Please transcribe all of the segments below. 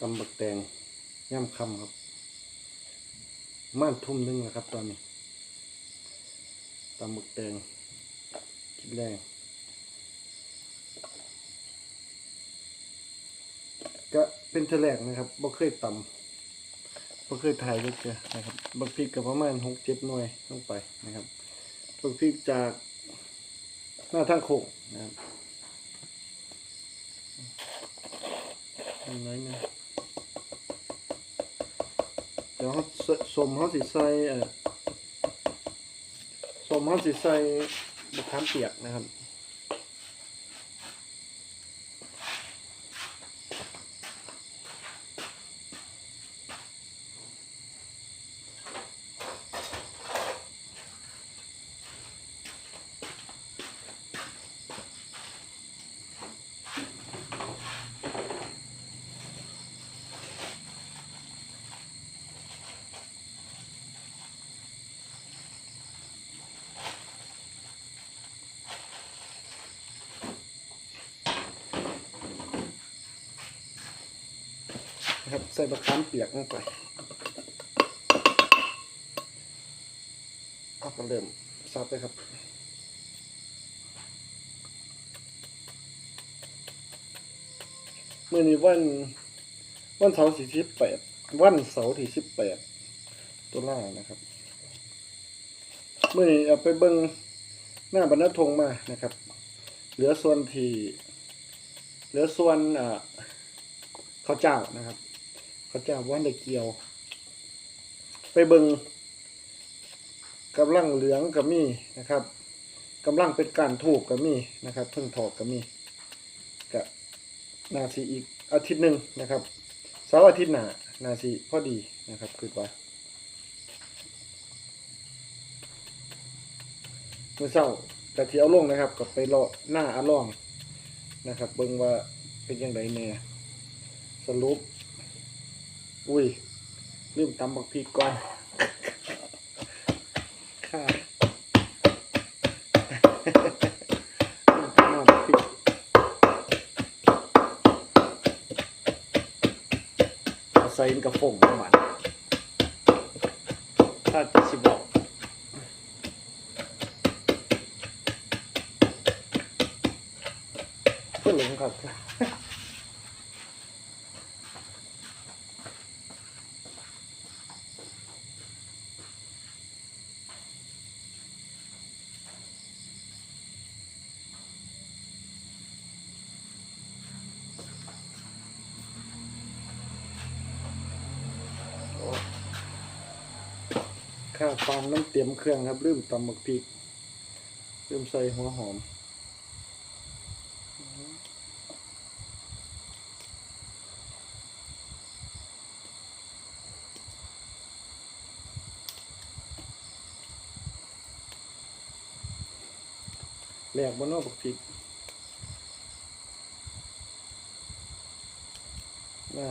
ตำบักแตงย่ำคำครับ ม่านทุ่มหนึงนะครับ ตอนนี้ตำบักแตงกินแรงก็เป็นเทอแรกนะครับบ่เคยตำบ่เคยถ่ายเลยเจอนะครับบักพริกกับประมาณหกเจ็ดหน่วยลงไปนะครับบักพริกจากหน้าทางโค้งนะครับน้อยนะ ดี๋ยวเขาสมเขาสิใส่สมเขาสิใส่บะขามเปียกนะครับ นะครับใส่บักขามเปียกลงไปเอาก็เริ่มซับเลยครับเมื่อนี้วันวันเสาร์ที่สิบแปดวันเสาร์ที่สิบแปดตุลานะครับเมื่อนี้เอาไปเบิ้งหน้าบรรณทงมานะครับ เหลือส่วนที่เหลือส่วนอ่าข้าวเจ้านะครับ ขาจ้าว่านได้เกี่ยว ไปเบิงกำลังเหลืองกับมีนะครับกำลังเป็นการถูกกับมีนะครับเพิ่งถอกกับมีกับนาซีอีกอาทิตย์หนึ่งนะครับเสาร์อาทิตย์หน้านาซีพอดีนะครับคือว่าเมื่อเช้ากะที่เอาลงนะครับกับไปรอหน้าอาล่องนะครับ เบิ่งว่าเป็นยังไงแน่สรุป อุ้ยลืมตำบักพริกก่อนค่ะใส่กระฟงประมาณถ้าจะสิบอกเพื่อหลงครับ ข้าวฟางน้ำเตรียมเครื่องครับลืมตำบักพริกลืมใส่หัวหอม แหลกบนนอกบักพริกน้า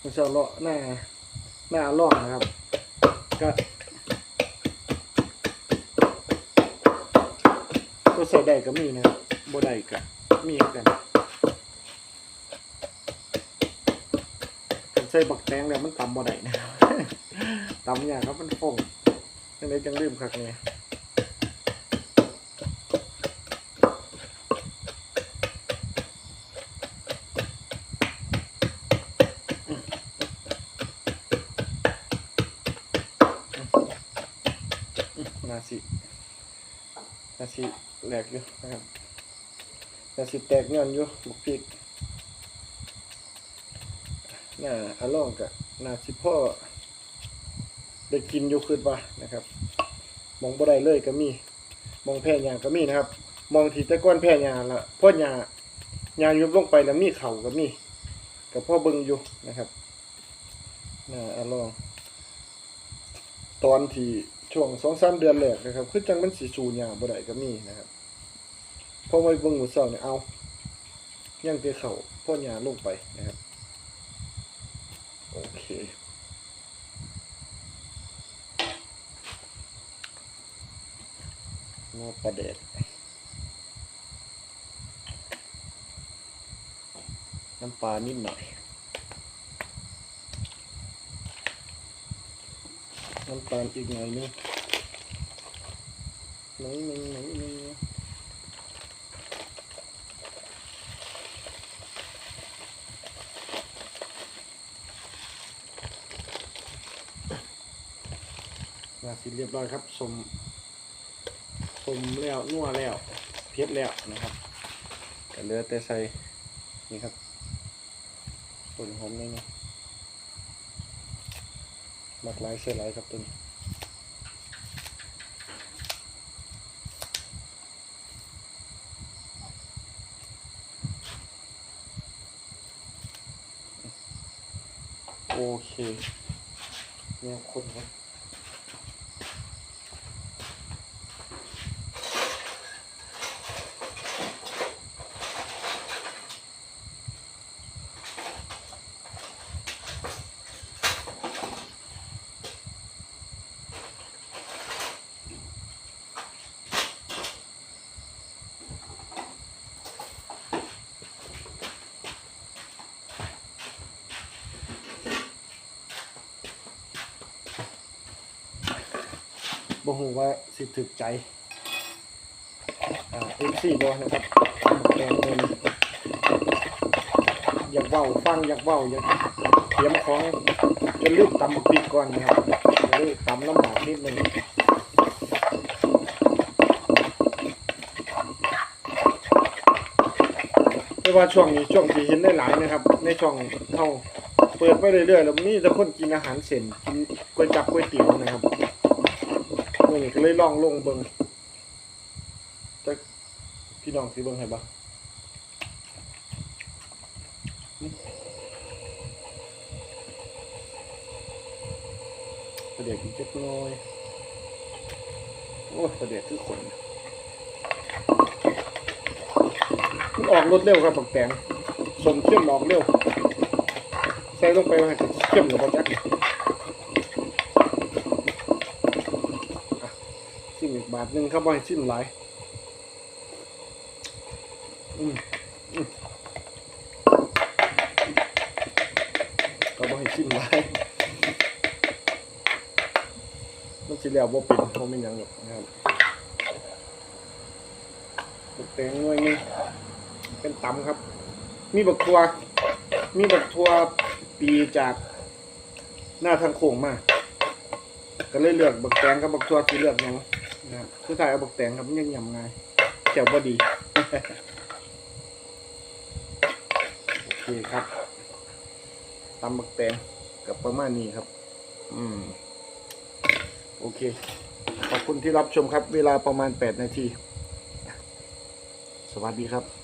มันจะเลาะหน้าหน้าล่องนะครับ ก็ก็ ใส่ได้ก็มีนะครับบ่ได้ก็มีกันใส่บักแตงแล้วมันตำบ่ได้นะครับตำอย่างครับมันฟงยังไงจังลืมคักเนี่ยนาสิ นาสิแหลกอยู่นะครับนาสิแตกย้อนอยู่บุกพริกน่าอาล่องกะนาสิพ่อได้กินอยู่คืนว่านะครับ มองบ่ได้เลยก็มี มองแพร่ยาก็มีนะครับ มองทีตะก้อนแพร่ยาละพ่อยายายุบลงไปแล้วมีเข่าก็มีกับพ่อเบิงอยู่นะครับน่าอาล่องตอนที่ ช่วงสองสามเดือนแรกนะครับ คือจังมันสีสูญยาบ่ได้ก็มีนะครับพอมาเบิ่งหมูเสาเนี่ยเอายังเตะเข่าพ่อยาลงไปนะครับ โอเคงอปลาแดดน้ำปลานิดหน่อย น้ำตาลอีกหน่อยนึงหน่อยนึงหน่อยนึงมาสิเรียบร้อยครับสมสมแล้วนัวแล้วเพียบแล้วนะครับก็เหลือแต่ใส่นี่ครับส่วนหอมนี่นะ หมักหลายเส้นหลายครับตัวนี้โอเคเนี่ยคนครับ บ่ฮู้ว่าสิถึกใจอ่า MC บ่นะครับแกงเงินอยากเว้าฟังอยากเว้าอยากเตรียมของจะลืมตำบักพริกก่อนนะครับจะลืมตำลำบากนิดนึงไม่ว่าช่วงนี้ช่วงที่เห็นได้หลายนะครับ ในช่องเฮาเปิดไปเรื่อยๆแล้วมีแต่คนกินอาหารเส้นกินก๋วยจับก๋วยเตี๋ยวนะครับ มื่อนี้ก็เลยลองลงเบิงจะพี่น้องสิเบิงให้บ่ประเดี๋ยวกินเจ็กหน้อยโอ้ประเดี๋ยวคือขนออกรถเร็วครับปักแตงสมเข้มออกเร็วใส่ลงไปมันจะเข้มหรือเปล่าจ๊ อีกบาทหนึ่งครับบ่ให้ชิมหลายอืมอืมก็บ่ให้ชิมหลายมันสิแล้วบ่เป็นบ่เป็นหยังหรอกนะครับบักแตงหน่วยนึงเป็นตำครับ มีบักทัว มีบักทัวปีจากหน้าทางโค้งมากก็เลยเลือกบักแตงกับบักทัวที่เลือกหยัง นะครับคือถ่ายเอาบักแตงครับมันยังยำง่ายเจียวพอดี โอเคครับตำบักแตงกับประมาณนี้ครับ อืม โอเค ขอบคุณที่รับชมครับ เวลาประมาณ 8 นาที สวัสดีครับ